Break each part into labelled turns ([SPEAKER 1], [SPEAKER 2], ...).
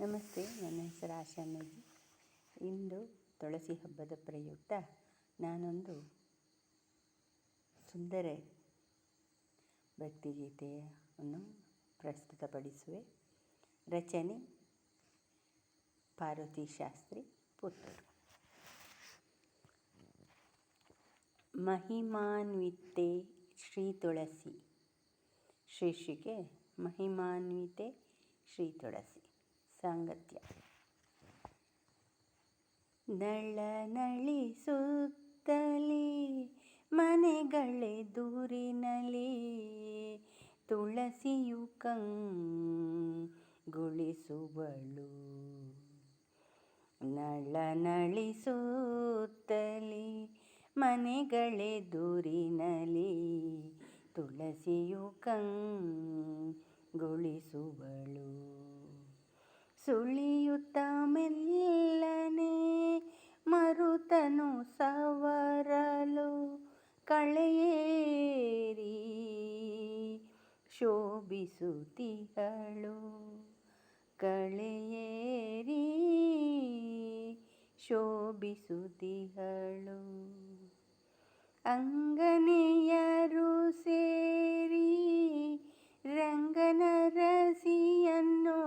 [SPEAKER 1] ನಮಸ್ತೆ, ನನ್ನ ಹೆಸರು ಆಶಾ ಮೇಜಿ ಇಂದು ತುಳಸಿ ಹಬ್ಬದ ಪ್ರಯುಕ್ತ ನಾನೊಂದು ಸುಂದರ ಭಕ್ತಿಗೀತೆಯನ್ನು ಪ್ರಸ್ತುತಪಡಿಸುವೆ. ರಚನೆ ಪಾರ್ವತಿ ಶಾಸ್ತ್ರಿ ಪುತ್ತೂರು ಮಹಿಮಾನ್ವಿತೆ ಶ್ರೀ ತುಳಸಿ. ಶೀರ್ಷಿಕೆ ಮಹಿಮಾನ್ವಿತೆ ಶ್ರೀ ತುಳಸಿ. ಸಾಂಗತ್ಯ. ನಳಿಸುತ್ತಲೇ ಮನೆಗಳೇ ದೂರಿನಲಿ ತುಳಸಿಯು ಕಂಗೊಳಿಸುವಳು. ಮನೆಗಳೇ ದೂರಿನಲಿ ತುಳಸಿಯು ಕಂಗೊಳಿಸುವಳು. ಶೋಭಿಸುತ್ತಿಹಳು ಕಳೆಯೇರಿ ಶೋಭಿಸುತ್ತಿಹಳು ಅಂಗನೆಯರು ಸೇರಿ ರಂಗನ ರಸಿಯನ್ನು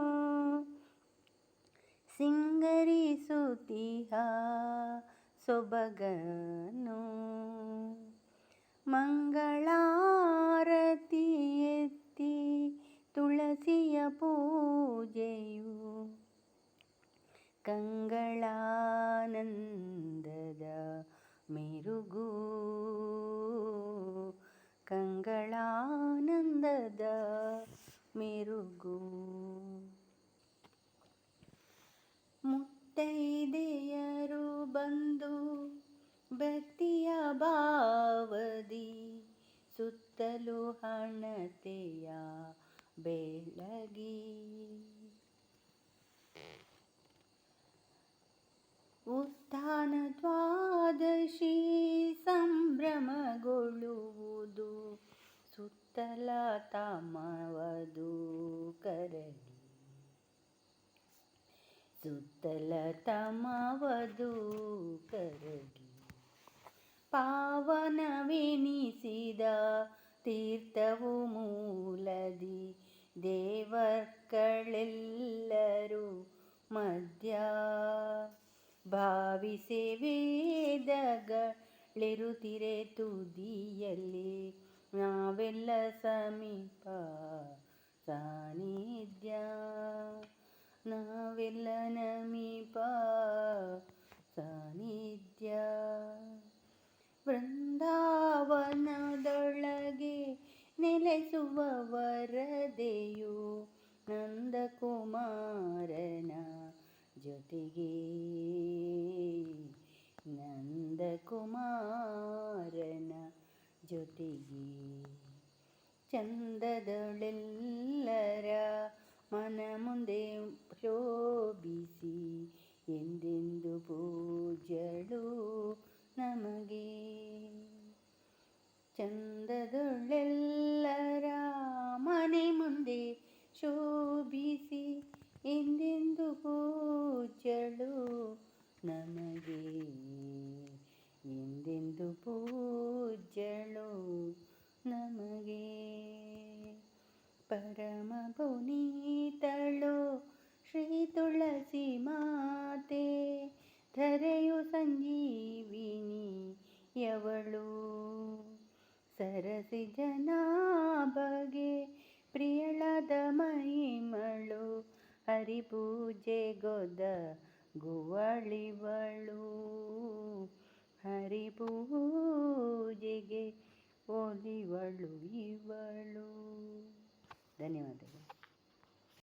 [SPEAKER 1] ಸಿಂಗರಿಸುತ್ತೀಹ ಸೊಬಗನು. ಮಂಗಳಾರತಿ ಕಂಗಳಾನಂದದ ಮೆರುಗು. ಮುತ್ತೈದೆಯರು ಬಂದು ಭಕ್ತಿಯ ಭಾವದಿ ಸುತ್ತಲೂ ಹಣತೆಯ ಬೆಳಗಿ. ಉತ್ಥಾನ ದ್ವಾದಶಿ ಸಂಭ್ರಮಗೊಳ್ಳುವುದು ಸುತ್ತಲ ಕರಡಿ. ಸುತ್ತಲ ಕರಡಿ. ಪಾವನವೆನಿಸಿದ ತೀರ್ಥವು ಮೂಲದಿ. ದೇವರ್ಗಳೆಲ್ಲರೂ ಮಧ್ಯ ಭಾವಿಸಿ ವೇದಗಳಿರುತ್ತಿರೆ ತುದಿಯಲ್ಲಿ ನಾವೆಲ್ಲ ಸಮೀಪ ಸಾನಿಧ್ಯ. ನಾವೆಲ್ಲ ನಮೀಪ ಸಾನಿಧ್ಯ. ವೃಂದಾವನದೊಳಗೆ ನೆಲೆಸುವ ವರದೆಯು ನಂದಕುಮಾರನ ಜೊತೆಗೆ ಜೊತೆಗೆ ಚಂದದೊಳೆಲ್ಲರ ಮನ ಮುಂದೆ ಶೋಭಿಸಿ ಎಂದೆಂದು ಪೂಜಳು ನಮಗೆ. ಚಂದದೊಳೆಲ್ಲರ ಮನೆ ಮುಂದೆ ಶೋಭಿಸಿ ಎಂದೆಂದು ಪೂಜಳು ನಮಗೆ. ಎಂದೆಂದು ಪೂಜಳು ನಮಗೆ. ಪರಮ ಪುನೀತಳು, ಶ್ರೀ ತುಳಸಿ ಮಾತೆ, ಧರೆಯು ಸಂಜೀವಿನಿ ಯವಳು ಸರಸಿ ಜನಾಭಗೆ ಪ್ರಿಯಳದ ಮಹಿಮಳು ಗೊದ ಗುವಳಿವಳು. ಹರಿಪೂಜೆಗೆ ಒಲಿವಳು ಇವಳು. ಧನ್ಯವಾದಗಳು.